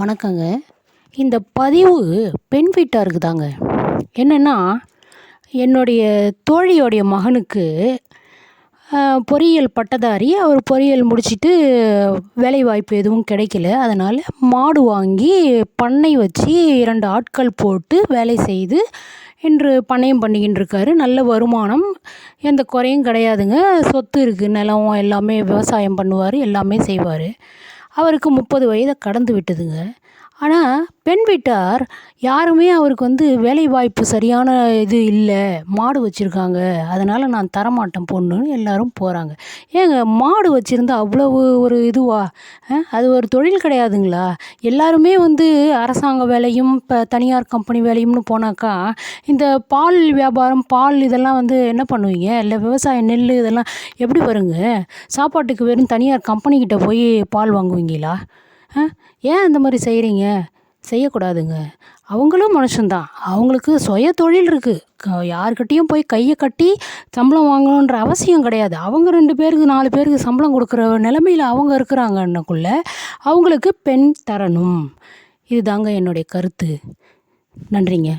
வணக்கங்க. இந்த பதிவு பெண் வீட்டாருக்கு தாங்க என்னென்னா என்னுடைய தோழியோடைய மகனுக்கு பொறியியல் பட்டதாரி அவர் பொறியியல் முடிச்சுட்டு வேலைவாய்ப்பு எதுவும் கிடைக்கல. அதனால் மாடு வாங்கி பண்ணை வச்சு இரண்டு ஆட்கள் போட்டு வேலை செய்து இன்று பண்ணையம் பண்ணிக்கிட்டு இருக்காரு நல்ல வருமானம் எந்த குறையும் கிடையாதுங்க. சொத்து இருக்குது நிலம் எல்லாமே விவசாயம் பண்ணுவார் எல்லாமே செய்வார். அவருக்கு முப்பது வயதை கடந்து விட்டதுங்க ஆனால் பெண் வீட்டார் யாருமே அவருக்கு வந்து வேலைவாய்ப்பு சரியான இது இல்லை மாடு வச்சுருக்காங்க. அதனால் நான் தரமாட்டேன் பொண்ணுன்னு எல்லாரும் போகிறாங்க ஏங்க மாடு வச்சுருந்தா அவ்வளவு ஒரு இதுவா? அது ஒரு தொழில் கிடையாதுங்களா? எல்லாருமே வந்து அரசாங்க வேலையும் இப்போ தனியார் கம்பெனி வேலையும்னு போனாக்கா இந்த பால் வியாபாரம் பால் இதெல்லாம் வந்து என்ன பண்ணுவீங்க? இல்லை விவசாய நெல் இதெல்லாம் எப்படி வருங்க? சாப்பாட்டுக்கு வெறும் தனியார் கம்பெனிக்கிட்ட போய் பால் வாங்குவீங்களா? ஏன் இந்த மாதிரி செய்கிறீங்க செய்யக்கூடாதுங்க. அவங்களும் மனுஷன்தான். அவங்களுக்கு சுய தொழில் இருக்குது யாருக்கிட்டேயும் போய் கையை கட்டி சம்பளம் வாங்கணுன்ற அவசியம் கிடையாது. அவங்க ரெண்டு பேருக்கு நாலு பேருக்கு சம்பளம் கொடுக்குற நிலமையில் அவங்க இருக்கிறாங்கன்னக்குள்ள அவங்களுக்கு பெண் தரணும். இதுதாங்க என்னுடைய கருத்து. நன்றிங்க.